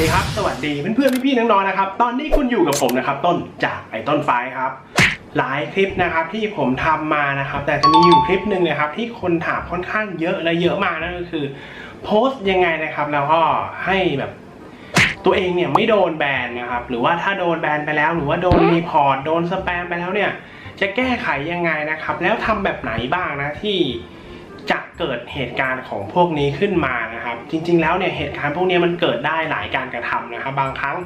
ดีครับ สวัสดีเพื่อนๆพี่ๆน้องๆนะครับ ตอนนี้คุณอยู่กับผมนะครับ ต้นจากไอ้ต้นไฟครับ หลายคลิปนะครับที่ผมทำมานะครับ แต่จะมีอยู่คลิปหนึ่งนะครับ ที่คนถามค่อนข้างเยอะและเยอะมากนั่นก็คือ โพสต์ยังไงนะครับ แล้วก็ให้แบบตัวเองเนี่ยไม่โดนแบนนะครับ หรือว่าถ้าโดนแบนไปแล้ว หรือว่าโดนรีพอร์ตโดนสแปมไปแล้วเนี่ย จะแก้ไขยังไงนะครับ แล้วทำแบบไหนบ้างนะที่ จะเกิดเหตุการณ์ของพวกนี้ขึ้นมานะครับ จริง ๆ แล้วเนี่ยเหตุการณ์พวกนี้มันเกิดได้หลายการกระทำนะครับ บางครั้ง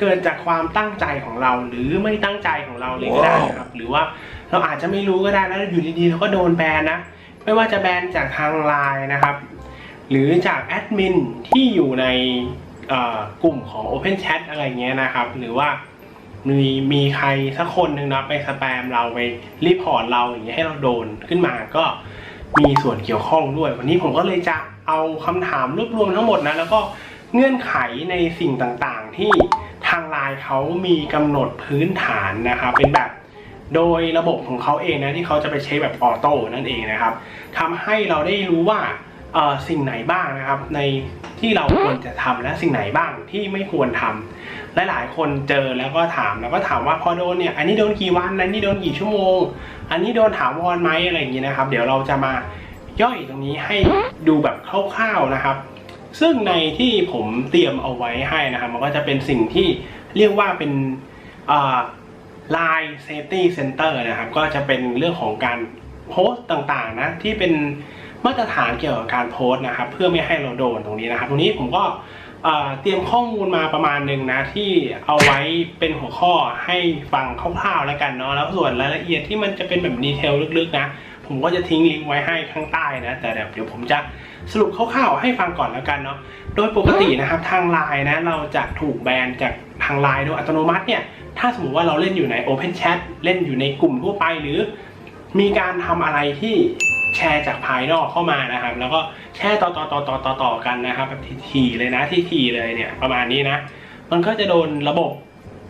เกิดจากความตั้งใจของเราหรือไม่ตั้งใจของเราเลยก็ได้นะครับ หรือว่าเราอาจจะไม่รู้ก็ได้แล้วอยู่ดีๆเราก็โดนแบนนะไม่ว่าจะแบนจากทางไลน์นะครับ หรือจากแอดมินที่อยู่ในเอ่อกลุ่มของ Open Chat อะไรเงี้ยนะครับ หรือว่ามีมีใครสักคนหนึ่งนะไปสแปมเราไปรีพอร์ตเราอย่างเงี้ยให้เราโดนขึ้นมาก็ มีส่วนเกี่ยวข้องด้วย วันนี้ผมก็เลยจะเอาคำถามรวบรวมทั้งหมดนะแล้วก็เงื่อนไขในสิ่งต่างๆ ที่ทางไลน์เขามีกำหนดพื้นฐานนะครับเป็นแบบโดยระบบของเขาเองนะที่เขาจะไปเช็คแบบออโต้นั่นเองนะครับทำให้เราได้รู้ว่าสิ่งไหนบ้างนะครับ ในที่เราควรจะทำและสิ่งไหนบ้างที่ไม่ควรทำ หลายๆคนเจอแล้วก็ถามแล้วก็ถามว่าพอโดนเนี่ยอันนี้โดนกี่วันอันนี้โดนกี่ชั่วโมง อันนี้โดนถาวรไหมอะไรอย่างนี้นะครับ เดี๋ยวเราจะมาย่อยตรงนี้ให้ดูแบบคร่าวๆนะครับ ซึ่งในที่ผมเตรียมเอาไว้ให้นะครับ มันก็จะเป็นสิ่งที่เรียกว่าเป็นเอ่อ Line Safety Center นะครับ ก็จะเป็นเรื่องของการโพสต์ต่างๆนะที่เป็นมาตรฐานเกี่ยวกับการโพสต์นะครับ เพื่อไม่ให้เราโดนตรงนี้นะครับ ตรงนี้ผมก็ เตรียมข้อมูลมาประมาณหนึ่งนะที่เอาไว้เป็นหัวข้อให้ฟังคร่าวๆแล้วกันเนาะแล้วส่วนรายละเอียดที่มันจะเป็นแบบดีเทลลึกๆนะผมก็จะทิ้งลิงก์ไว้ให้ข้างใต้นะ แต่เดี๋ยวผมจะสรุปคร่าวๆให้ฟังก่อนแล้วกันเนาะโดยปกตินะครับทางไลน์นะเราจะถูกแบนจากทางไลน์โดยอัตโนมัติเนี่ยถ้าสมมติว่าเราเล่นอยู่ใน Open Chat เล่นอยู่ในกลุ่มทั่วไปหรือ มีการทำอะไรที่ แชร์จากภายนอกเข้ามานะครับ แล้วก็แชร์ต่อต่อต่อต่อต่อต่อกันนะครับแบบทีๆเลยนะที่ทีเลยเนี่ยประมาณนี้นะ มันก็จะโดนระบบ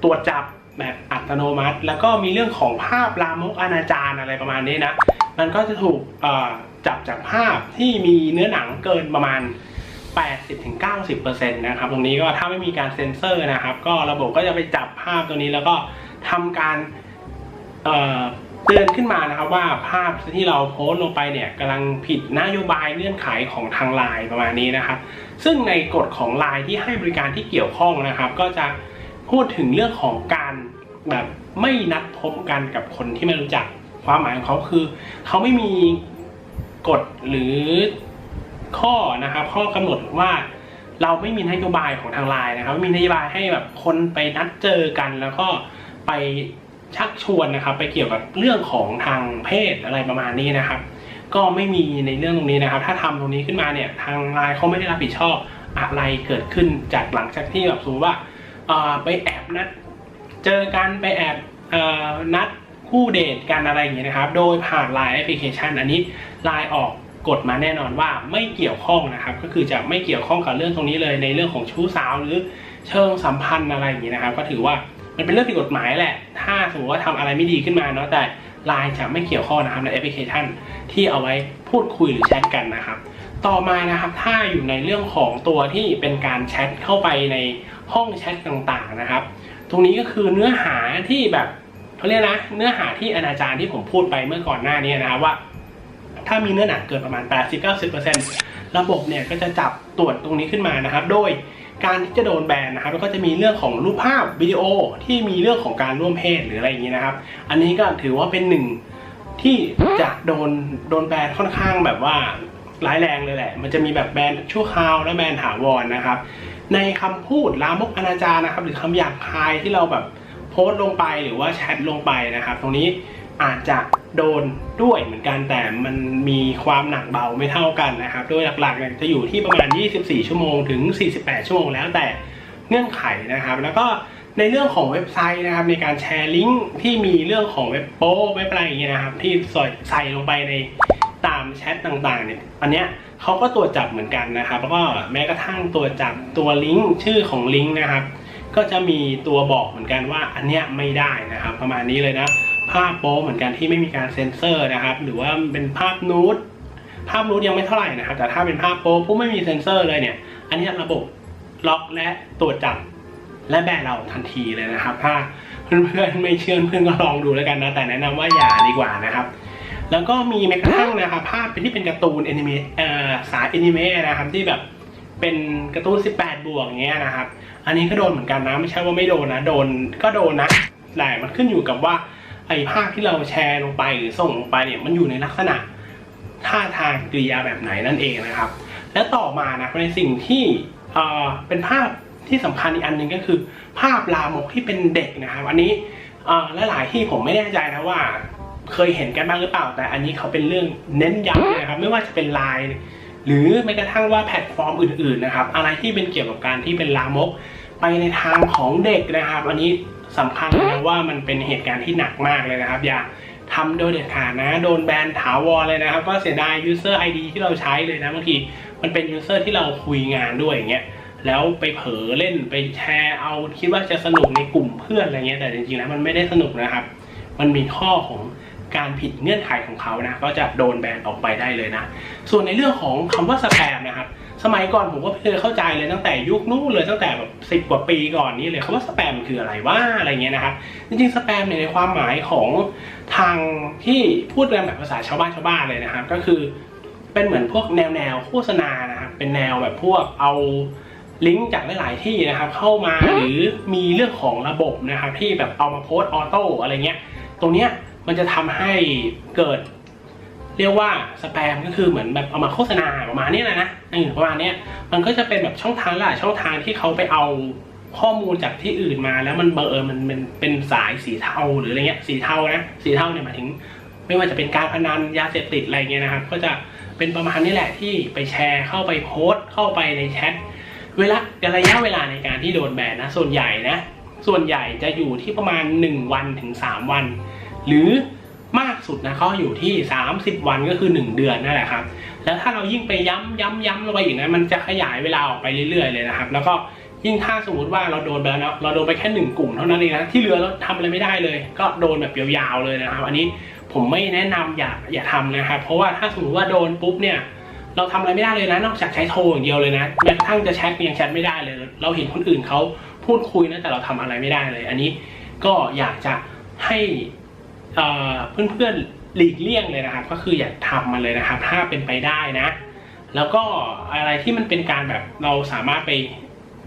ตรวจจับแบบอัตโนมัติ แล้วก็มีเรื่องของภาพลามกอนาจารอะไรประมาณนี้นะ มันก็จะถูกจับจากภาพที่มีเนื้อหนังเกินประมาณ 80-90%นะครับ ตรงนี้ก็ถ้าไม่มีการเซ็นเซอร์นะครับ ก็ระบบก็จะไปจับภาพตัวนี้แล้วก็ทำการ เตือนขึ้นมานะครับว่าภาพที่เราโพสต์ลงไปเนี่ยกำลังผิดนโยบายเงื่อนไขของทางไลน์ประมาณนี้นะครับ ซึ่งในกฎของไลน์ที่ให้บริการที่เกี่ยวข้องนะครับ ก็จะพูดถึงเรื่องของการแบบไม่นัดพบกันกับคนที่ไม่รู้จักความหมายของเขาคือ เขาไม่มีกฎหรือข้อนะครับ ข้อกำหนดว่าเราไม่มีนโยบายของทางไลน์นะครับไม่มีนโยบายให้แบบคนไปนัดเจอกันแล้วก็ไป ชักชวนนะครับไปเกี่ยวกับเรื่องของทางเพศอะไรประมาณนี้นะครับ ก็ไม่มีในเรื่องตรงนี้นะครับ ถ้าทำตรงนี้ขึ้นมาเนี่ยทางไลน์เขาไม่ได้รับผิดชอบอะไรเกิดขึ้นจากหลังจากที่แบบสมมติว่าไปแอบนัดเจอกันไปแอบอนัดคู่เดทกันอะไรอย่างเงี้ยนะครับ โดยผ่าน Line แอปพลิเคชันอันนี้ Line ออกกฎมาแน่นอนว่าไม่เกี่ยวข้องนะครับ ก็คือจะไม่เกี่ยวข้องกับเรื่องตรงนี้เลยในเรื่องของชู้สาวหรือเชิงสัมพันธ์อะไรอย่างเงี้ยนะครับ ก็ถือว่า มันเป็นเรื่องผิดกฎหมายแหละ ถ้าสมมติว่าทำอะไรไม่ดีขึ้นมาเนาะแต่ Line จะไม่เกี่ยวข้องนะครับในแอปพลิเคชัน ที่เอาไว้พูดคุยหรือแชทกันนะครับ ต่อมานะครับถ้าอยู่ในเรื่องของตัวที่เป็นการแชทเข้าไปในห้องแชทต่างๆนะครับ ตรงนี้ก็คือเนื้อหาที่แบบเขาเรียกนะเนื้อหาที่อนาจารที่ผมพูดไปเมื่อก่อนหน้านี้นะครับว่า ถ้ามีเนื้อหาเกินประมาณ 80-90%ระบบเนี่ยก็จะจับตรวจตรงนี้ขึ้นมานะครับ โดย การที่จะโดนแบนนะครับก็จะมีเรื่องของรูปภาพวิดีโอที่มีเรื่องของการร่วมเพศหรืออะไรอย่างนี้นะครับ อันนี้ก็ถือว่าเป็นหนึ่งที่จะโดนโดนแบนค่อนข้างแบบว่าร้ายแรงเลยแหละ มันจะมีแบบแบนชั่วคราวและแบนถาวรนะครับ ในคำพูดลามกอนาจารนะครับ หรือคำหยาบคายที่เราแบบโพสต์ลงไปหรือว่าแชทลงไปนะครับ ตรงนี้ อาจจะโดนด้วยเหมือนกันแต่มันมีความหนักเบาไม่เท่ากันนะครับ โดยหลักๆเนี่ยจะอยู่ที่ประมาณ 24 ชั่วโมงถึง 48 ชั่วโมงแล้วแต่เงื่อนไขนะครับ แล้วก็ในเรื่องของเว็บไซต์นะครับ ในการแชร์ลิงก์ที่มีเรื่องของเว็บโป้เว็บอะไรอย่างเงี้ยนะครับ ที่ใส่ใส่ลงไปในตามแชทต่างๆเนี่ยอันเนี้ยเขาก็ตรวจจับเหมือนกันนะครับ แล้วก็แม้กระทั่งตรวจจับตัวลิงก์ชื่อของลิงก์นะครับ ก็จะมีตัวบอกเหมือนกันว่าอันเนี้ยไม่ได้นะครับ ประมาณนี้เลยนะ ภาพโป๊เหมือนกันที่ไม่มีการเซ็นเซอร์นะครับ หรือว่าเป็นภาพนูดภาพนูดยังไม่เท่าไหร่นะครับ แต่ถ้าเป็นภาพโป๊ผู้ไม่มีเซ็นเซอร์เลยเนี่ย อันนี้ระบบล็อกและตรวจจับและแบนเราทันทีเลยนะครับ ถ้าเพื่อนๆไม่เชื่อเพื่อนก็ลองดูแล้วกันนะ แต่แนะนำว่าอย่าดีกว่านะครับแล้วก็มีแม้กระทั่งนะครับภาพเป็นที่เป็นการ์ตูนแอนิเมเอ่อสายแอนิเมะนะครับที่แบบเป็นการ์ตูน 18 บวกเงี้ยนะครับ อันนี้ก็โดนเหมือนกันนะ ไม่ใช่ว่าไม่โดนนะ โดนก็โดนนะแต่มันขึ้นอยู่กับว่า ไอ้ภาพที่เราแชร์ลงไปหรือส่งลงไปเนี่ยมันอยู่ในลักษณะท่าทางกริยาแบบไหนนั่นเองนะครับ และต่อมานะในสิ่งที่เอ่อเป็นภาพที่สำคัญอีกอันหนึ่งก็คือ ภาพลามกที่เป็นเด็กนะครับอันนี้เอ่อและหลายที่ผมไม่แน่ใจนะว่า เคยเห็นกันบ้างหรือเปล่า แต่อันนี้เขาเป็นเรื่องเน้นย้ำนะครับ ไม่ว่าจะเป็นไลน์หรือแม้กระทั่งว่าแพลตฟอร์มอื่นๆนะครับ อะไรที่เป็นเกี่ยวกับการที่เป็นลามก ไปในทางของเด็กนะครับ อันนี้ สำคัญนะว่ามันเป็นเหตุการณ์ที่หนักมากเลยนะครับ อย่าทำโดยเด็ดขาดนะ โดนแบนถาวรเลยนะครับ ก็เสียดาย user ID ที่เราใช้เลยนะบางทีมันเป็น user ที่เราคุยงานด้วยอย่างเงี้ยแล้วไปเผลอเล่นไปแชร์เอาคิดว่าจะสนุกในกลุ่มเพื่อนอะไรเงี้ยแต่จริงๆแล้วมันไม่ได้สนุกนะครับ มันมีข้อของการผิดเงื่อนไขของเขานะ ก็จะโดนแบนออกไปได้เลยนะ ส่วนในเรื่องของคำว่าสแปมนะครับ สมัยก่อนผมก็ไม่เคยเข้าใจเลยตั้งแต่ยุคนู้นเลยตั้งแต่แบบสิบกว่าปีก่อนนี้เลยคำว่าสแปมคืออะไรว่าอะไรเงี้ยนะครับจริงๆสแปมเนี่ยในความหมายของทางที่พูดกันแบบภาษาชาวบ้านชาวบ้านเลยนะครับ ก็คือเป็นเหมือนพวกแนวแนวโฆษณานะครับเป็นแนวแบบพวกเอาลิงก์จากหลายๆที่นะครับเข้ามาหรือมีเรื่องของระบบนะครับที่แบบเอามาโพสต์ออโต้อะไรเงี้ย ตรงเนี้ยมันจะทำให้เกิด เรียกว่าสแปมก็คือเหมือนแบบเอามาโฆษณาประมาณนี้แหละนะเออประมาณนี้มันก็จะเป็นแบบช่องทางหลายช่องทางที่เขาไปเอาข้อมูลจากที่อื่นมาแล้วมันเบอร์มันเป็นเป็นสายสีเทาหรืออะไรเงี้ยสีเทานะสีเทาเนี่ยหมายถึง ไม่ว่าจะเป็นการพนันยาเสพติดอะไรเงี้ยนะครับก็จะเป็นประมาณนี้แหละที่ไปแชร์เข้าไปโพสต์เข้าไปในแชทเวลาระยะเวลาในการที่โดนแบนนะส่วนใหญ่นะส่วนใหญ่จะอยู่ที่ประมาณ 1 วันถึง 3 วัน หรือ มากสุดนะเขาอยู่ที่ 30 วันก็คือ 1 เดือนนั่นแหละครับ แล้วถ้าเรายิ่งไปย้ำย้ำย้ำลงไปอีกนะมันจะขยายเวลาออกไปเรื่อยๆเลยนะครับ แล้วก็ยิ่งถ้าสมมติว่าเราโดนไปแล้วเนะเราโดนไปแค่หนึ่งกลุ่มเท่านั้นเองนะที่เหลือเราทำอะไรไม่ได้เลย ก็โดนแบบยาวๆเลยนะครับ อันนี้ผมไม่แนะนำอย่าอย่าทำนะครับ เพราะว่าถ้าสมมติว่าโดนปุ๊บเนี่ยเราทำอะไรไม่ได้เลยนะ นอกจากใช้โทรอย่างเดียวเลยนะแม้กระทั่งจะแชทยังแชทไม่ได้เลย เราเห็นคนอื่นเขาพูดคุยนะแต่เราทำอะไรไม่ได้เลย อันนี้ก็อยากจะให้ เพื่อนๆหลีกเลี่ยงเลยนะครับ ก็คืออย่าทำมันเลยนะครับ ถ้าเป็นไปได้นะ แล้วก็อะไรที่มันเป็นการแบบเราสามารถไป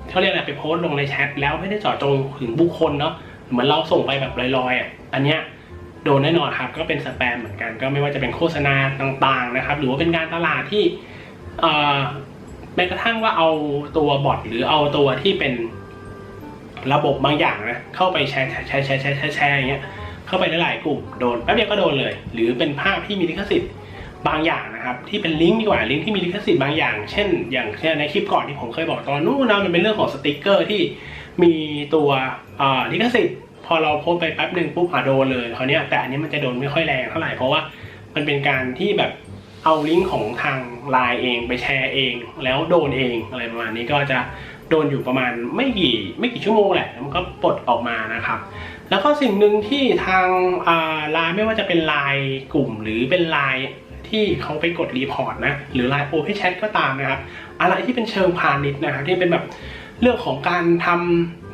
เขาเรียกอะไรไปโพสต์ลงในแชทแล้วไม่ได้เจาะจงถึงบุคคลเนาะเหมือนเราส่งไปแบบลอยๆอะอันเนี้ยโดนแน่นอนครับ ก็เป็นสแปมเหมือนกัน ก็ไม่ว่าจะเป็นโฆษณาต่างๆนะครับ หรือว่าเป็นการตลาดที่แม้กระทั่งว่าเอาตัวบอทหรือเอาตัวที่เป็นระบบบางอย่างนะเข้าไปแชร์แชร์แชร์แชร์แชร์แชร์อย่างเงี้ย เข้าไปหลายๆกลุ่มโดนแป๊บเดียวก็โดนเลย หรือเป็นภาพที่มีลิขสิทธิ์บางอย่างนะครับ ที่เป็นลิงก์ดีกว่าลิงก์ที่มีลิขสิทธิ์บางอย่าง เช่น อย่างเช่นในคลิปก่อนที่ผมเคยบอกตอนนู้นนะมันเป็นเรื่องของสติกเกอร์ที่มีตัวลิขสิทธิ์พอเราโพสไปแป๊บหนึ่งปุ๊บอะโดนเลยคราวเนี้ยแต่อันนี้มันจะโดนไม่ค่อยแรงเท่าไหร่เพราะว่ามันเป็นการที่แบบเอาลิงก์ของทางไลน์เองไปแชร์เอง แล้วโดนเองอะไรประมาณนี้ก็จะโดนอยู่ประมาณไม่กี่ไม่กี่ชั่วโมงแหละแล้วมันก็ปลดออกมานะครับ แล้วก็สิ่งหนึ่งที่ทางไลน์ไม่ว่าจะเป็นไลน์กลุ่มหรือเป็นไลน์ที่เขาไปกดรีพอร์ตนะหรือไลน์โอเพนแชทก็ตามนะครับ อะไรที่เป็นเชิงพาณิชย์นะครับที่เป็นแบบเรื่องของการท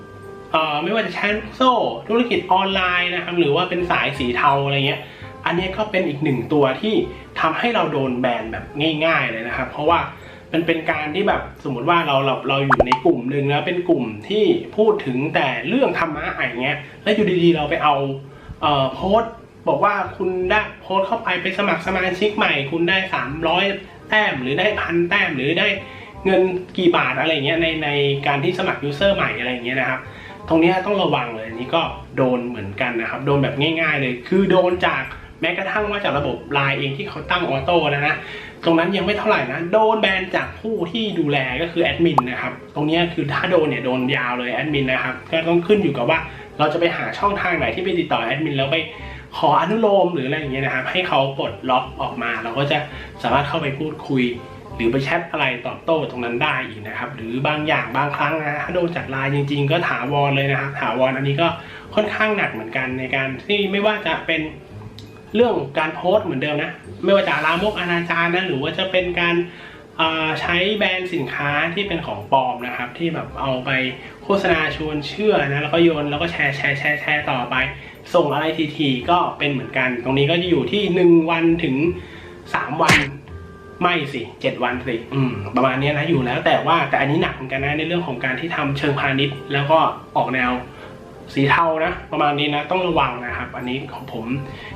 ำไม่ว่าจะแชร์โซ่ธุรกิจออนไลน์นะครับหรือว่าเป็นสายสีเทาอะไรเงี้ยอันนี้ก็เป็นอีกหนึ่งตัวที่ทำให้เราโดนแบนแบบง่าย ๆเลยนะครับ เพราะว่า มันเป็นการที่แบบสมมติว่าเราเราเราอยู่ในกลุ่มหนึ่งแล้วเป็นกลุ่มที่พูดถึงแต่เรื่องธรรมะอะไรเงี้ยแล้วอยู่ดีๆเราไปเอาเอ่อโพสบอกว่าคุณได้โพสเข้าไปไปสมัครสมาชิกใหม่ คุณได้ 300 แต้มหรือได้พันแต้มหรือได้เงินกี่บาทอะไรเงี้ยในในการที่สมัครยูเซอร์ใหม่อะไรเงี้ยนะครับตรงนี้ต้องระวังเลยอันนี้ก็โดนเหมือนกันนะครับ โดนแบบง่าย ๆ เลย คือโดนจาก แม้กระทั่งว่าจากระบบไลน์เองที่เขาตั้งออโต้แล้วนะตรงนั้นยังไม่เท่าไหร่นะ โดนแบนจากผู้ที่ดูแลก็คือแอดมินนะครับ ตรงนี้คือถ้าโดนเนี่ยโดนยาวเลยแอดมินนะครับก็ต้องขึ้นอยู่กับว่าเราจะไปหาช่องทางไหนที่ไปติดต่อแอดมินแล้วไปขออนุโลมหรืออะไรอย่างเงี้ยนะครับให้เขาปลดล็อกออกมา เราก็จะสามารถเข้าไปพูดคุย หรือไปแชทอะไรตอบโต้ตรงนั้นได้อีกนะครับ หรือบางอย่างบางครั้งนะถ้าโดนจากไลน์จริง ๆ ก็ถาวรเลยนะครับถาวรอันนี้ก็ค่อนข้างหนักเหมือนกันในการที่ไม่ว่าจะเป็น เรื่องการโพสต์เหมือนเดิมนะ ไม่ว่าจะลามกอนาจารนะหรือว่าจะเป็นการใช้แบรนด์สินค้าที่เป็นของปลอมนะครับ ที่แบบเอาไปโฆษณาชวนเชื่อนะแล้วก็โยนแล้วก็แชร์แชร์แชร์แชร์ต่อไป ส่งอะไรทีๆก็เป็นเหมือนกัน ตรงนี้ก็จะอยู่ที่ 1 วันถึง 3 วันไม่สิเจ็ดวันสิอืมประมาณนี้นะอยู่แล้วแต่ว่าแต่อันนี้หนักเหมือนกันนะในเรื่องของการที่ทำเชิงพาณิชย์ แล้วก็ออกแนว สีเทานะ ประมาณนี้นะต้องระวังนะครับ อันนี้ของผม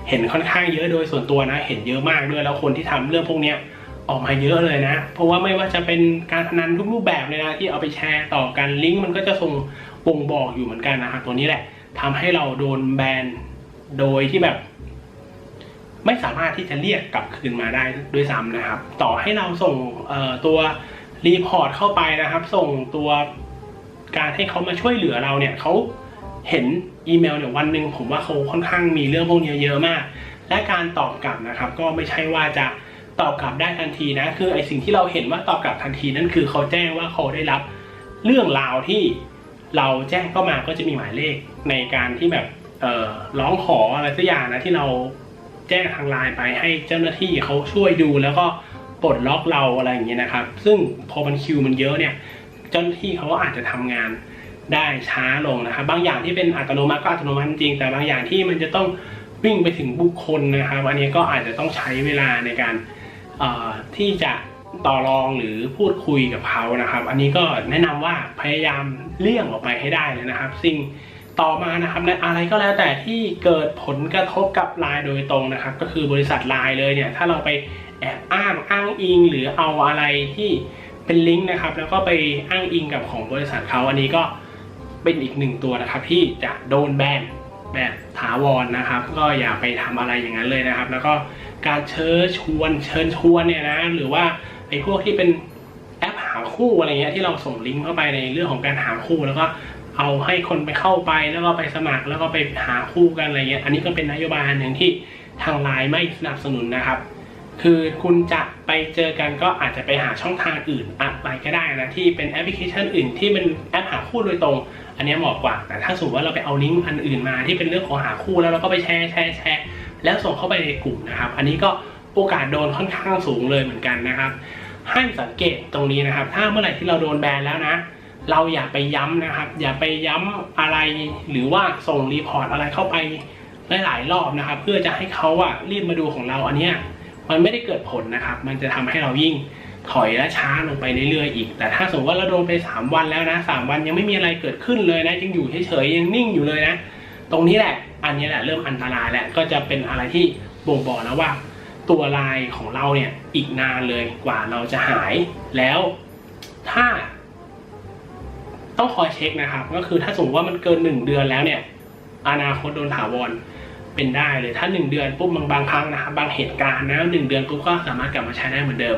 เห็นค่อนข้างเยอะโดยส่วนตัวนะ เห็นเยอะมากด้วยแล้วคนที่ทำเรื่องพวกเนี้ยออกมาเยอะเลยนะ เพราะว่าไม่ว่าจะเป็นการพนันทุกรูปแบบเลยนะที่เอาไปแชร์ต่อกันลิงก์มันก็จะส่งบ่งบอกอยู่เหมือนกันนะครับตัวนี้แหละทำให้เราโดนแบนโดยที่แบบ ไม่สามารถที่จะเรียกกลับคืนมาได้ด้วยซ้ำนะครับ ต่อให้เราส่งตัวรีพอร์ตเข้าไปนะครับ ส่งตัวการให้เขามาช่วยเหลือเราเนี่ยเขา เห็นอีเมลเนี่ยวันหนึ่งผมว่าเขาค่อนข้างมีเรื่องพวกนี้เยอะมาก และการตอบกลับนะครับ ก็ไม่ใช่ว่าจะตอบกลับได้ทันทีนะ คือไอสิ่งที่เราเห็นว่าตอบกลับทันทีนั่นคือเขาแจ้งว่าเขาได้รับเรื่องราวที่เราแจ้งเข้ามาก็จะมีหมายเลขในการที่แบบเอ่อร้องขออะไรสักอย่างนะที่เราแจ้งทางไลน์ไปให้เจ้าหน้าที่เขาช่วยดูแล้วก็ปลดล็อกเราอะไรอย่างเงี้ยนะครับ ซึ่งพอมันคิวมันเยอะเนี่ย เจ้าหน้าที่เขาก็อาจจะทำงาน ได้ช้าลงนะครับ บางอย่างที่เป็นอัตโนมัติก็อัตโนมัติจริง แต่บางอย่างที่มันจะต้องวิ่งไปถึงบุคคลนะครับ อันนี้ก็อาจจะต้องใช้เวลาในการที่จะต่อรองหรือพูดคุยกับเขานะครับ อันนี้ก็แนะนำว่าพยายามเลี่ยงออกไปให้ได้เลยนะครับ สิ่งต่อมานะครับในอะไรก็แล้วแต่ที่เกิดผลกระทบกับไลน์โดยตรงนะครับ ก็คือบริษัทไลน์เลยเนี่ยถ้าเราไปแอบอ้างอ้างอิง หรือเอาอะไรที่เป็นลิงก์นะครับ แล้วก็ไปอ้างอิงกับของบริษัทเขาอันนี้ก็ เป็นอีกหนึ่งตัวนะครับที่จะโดนแบนแบบถาวรนะครับ ก็อย่าไปทำอะไรอย่างนั้นเลยนะครับ แล้วก็การเชิญชวนเชิญชวนเนี่ยนะหรือว่าไอ้พวกที่เป็นแอปหาคู่อะไรเงี้ยที่เราส่งลิงก์เข้าไปในเรื่องของการหาคู่แล้วก็เอาให้คนไปเข้าไปแล้วก็ไปสมัครแล้วก็ไปหาคู่กันอะไรเงี้ยอันนี้ก็เป็นนโยบายหนึ่งที่ทางไลน์ไม่สนับสนุนนะครับ คือคุณจะไปเจอกันก็อาจจะไปหาช่องทางอื่นอะไรก็ได้นะที่เป็นแอปพลิเคชันอื่นที่เป็นแอปหาคู่โดยตรง อันนี้เหมาะกว่า แต่ถ้าสมมติว่าเราไปเอาลิงก์อันอื่นมาที่เป็นเรื่องของหาคู่แล้วเราก็ไปแชร์แชร์แชร์แล้วส่งเข้าไปในกลุ่มนะครับ อันนี้ก็โอกาสโดนค่อนข้างสูงเลยเหมือนกันนะครับ ให้สังเกตตรงนี้นะครับ ถ้าเมื่อไหร่ที่เราโดนแบนแล้วนะ เราอย่าไปย้ำนะครับ อย่าไปย้ำอะไรหรือว่าส่งรีพอร์ตอะไรเข้าไปหลายๆรอบนะครับ เพื่อจะให้เขาอะรีบมาดูของเราอันเนี้ยมันไม่ได้เกิดผลนะครับ มันจะทำให้เรายิ่ง ถอยและช้าลงไปเรื่อยๆอีก แต่ถ้าสมมติว่าเราโดนไป 3 วันแล้วนะ3วันยังไม่มีอะไรเกิดขึ้นเลยนะยังอยู่เฉยๆยังนิ่งอยู่เลยนะ ตรงนี้แหละ อันนี้แหละเริ่มอันตรายแล้วก็จะเป็นอะไรที่บ่งบอกแล้วว่า ตัวลายของเราเนี่ยอีกนานเลยกว่าเราจะหายแล้วถ้า ต้องคอยเช็คนะครับ ก็คือถ้าสมมติว่ามันเกินหนึ่งเดือนแล้วเนี่ย อนาคตโดนถาวรเป็นได้เลยถ้าหนึ่งเดือนปุ๊บบางบางครั้งนะครับบางเหตุการณ์นะหนึ่งเดือนปุ๊บก็สามารถกลับมาใช้ได้เหมือนเดิม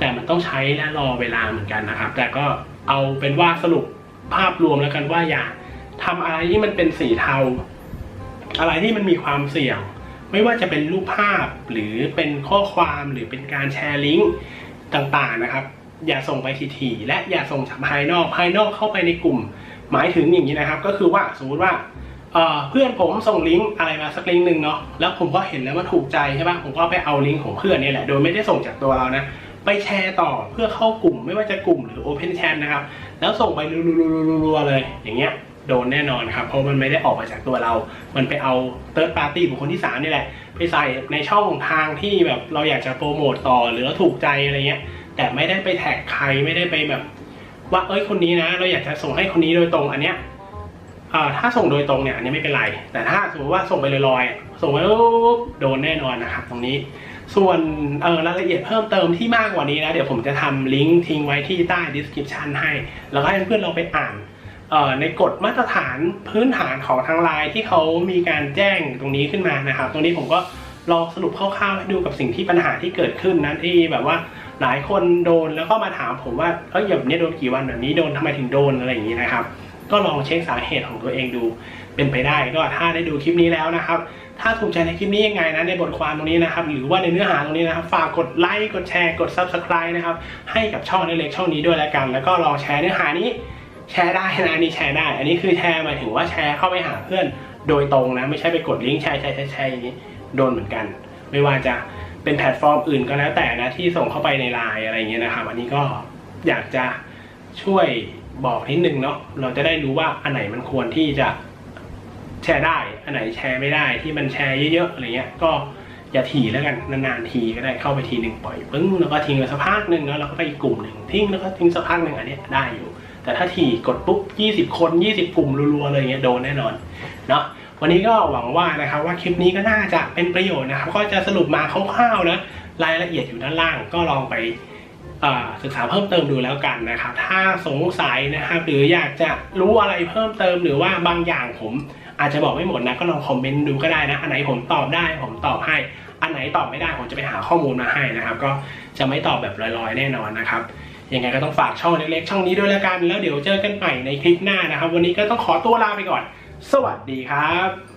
แต่มันต้องใช้และรอเวลาเหมือนกันนะครับ แต่ก็เอาเป็นว่าสรุปภาพรวมแล้วกันว่าอย่าทำอะไรที่มันเป็นสีเทา อะไรที่มันมีความเสี่ยง ไม่ว่าจะเป็นรูปภาพหรือเป็นข้อความหรือเป็นการแชร์ลิงก์ต่างๆนะครับ อย่าส่งไปทีๆและอย่าส่งจากภายนอกภายนอกเข้าไปในกลุ่ม หมายถึงอย่างนี้นะครับ ก็คือว่าสมมติว่าเพื่อนผมส่งลิงก์อะไรมาสักลิงก์หนึ่งเนาะแล้วผมก็เห็นแล้วว่าถูกใจใช่ปะผมก็ไปเอาลิงก์ของเพื่อนนี่แหละโดยไม่ได้ส่งจากตัวเรานะ ไปแชร์ต่อเพื่อเข้ากลุ่มไม่ว่าจะกลุ่มหรือ Open Chat นะครับ แล้วส่งไปรัวๆๆๆเลย อย่างเงี้ยโดนแน่นอนครับ เพราะมันไม่ได้ออกมาจากตัวเรา มันไปเอา Third Party บุคคลที่3นี่แหละ ไปใส่ในช่องทางที่แบบเราอยากจะโปรโมตต่อหรือถูกใจอะไรเงี้ย แต่ไม่ได้ไปแท็กใครไม่ได้ไปแบบ ว่าเอ้ยคนนี้นะ เราอยากจะส่งให้คนนี้โดยตรงอันเนี้ยอ่าถ้าส่งโดยตรงเนี่ยอันนี้ไม่เป็นไร แต่ถ้าสมมติว่าส่งไปลอยๆส่งไปโดนแน่นอนนะครับตรงนี้ ส่วนเออรายละเอียดเพิ่มเติมที่มากกว่านี้นะ เดี๋ยวผมจะทำลิงก์ทิ้งไว้ที่ใต้ description ให้ แล้วก็ให้เพื่อนเราไปอ่านในกฎมาตรฐานพื้นฐานของทางไลน์ที่เขามีการแจ้งตรงนี้ขึ้นมานะครับ ตรงนี้ผมก็ลองสรุปคร่าวๆให้ดูกับสิ่งที่ปัญหาที่เกิดขึ้นนั้นที่แบบว่าหลายคนโดนแล้วก็มาถามผมว่าเอ้ยแบบนี้โดนกี่วันแบบนี้โดนทำไมถึงโดนอะไรอย่างนี้นะครับ ก็ลองเช็คสาเหตุของตัวเองดูเป็นไปได้ก็ถ้าได้ดูคลิปนี้แล้วนะครับ ถ้าถูกใจในคลิปนี้ยังไงนะในบทความตรงนี้นะครับ หรือว่าในเนื้อหาตรงนี้นะครับ ฝากกดไลค์กดแชร์กด subscribe นะครับ ให้กับช่องเล็กๆช่องนี้ด้วยแล้วกัน แล้วก็ลองแชร์เนื้อหานี้แชร์ได้นะอันนี่แชร์ได้ อันนี้คือแชร์หมายถึงว่าแชร์เข้าไปหาเพื่อนโดยตรงนะ ไม่ใช่ไปกดลิงก์แชร์แชร์แชร์แชร์อย่างนี้โดนเหมือนกัน ไม่ว่าจะเป็นแพลตฟอร์มอื่นก็แล้วแต่นะที่ส่งเข้าไปในไลน์อะไรเงี้ยนะครับ อันนี้ก็อยากจะช่วยบอกนิดนึงเนาะเราจะได้รู้ว่าอันไหนมันควรที่จะ แชร์ได้ อันไหนแชร์ไม่ได้ที่มันแชร์เยอะๆอะไรเงี้ยก็อย่าทีแล้วกันนานๆทีก็ได้เข้าไปทีหนึ่งปล่อยปึ้งแล้วก็ทิ้งไปสักพักหนึ่งแล้วเราก็ไปอีกกลุ่มหนึ่งทิ้งแล้วก็ทิ้งสักพักหนึ่งอันนี้ได้อยู่ แต่ถ้าทีกดปุ๊บ 20 คน 20 กลุ่มรัวๆเลยเงี้ยโดนแน่นอนเนาะวันนี้ก็หวังว่านะครับว่าคลิปนี้ก็น่าจะเป็นประโยชน์นะครับก็จะสรุปมาคร่าวๆนะรายละเอียดอยู่ด้านล่างก็ลองไปศึกษาเพิ่มเติมดูแล้วกันนะครับ ถ้าสงสัยนะครับหรืออยากจะรู้อะไรเพิ่มเติมหรือว่าบางอย่างผม อาจจะบอกไม่หมดนะก็ลองคอมเมนต์ดูก็ได้นะ อันไหนผมตอบได้ผมตอบให้ อันไหนตอบไม่ได้ผมจะไปหาข้อมูลมาให้นะครับ ก็จะไม่ตอบแบบลอยๆ แน่นอนนะครับยังไงก็ต้องฝากช่องเล็กๆช่องนี้ด้วยแล้วกันแล้วเดี๋ยวเจอกันใหม่ในคลิปหน้านะครับ วันนี้ก็ต้องขอตัวลาไปก่อน สวัสดีครับ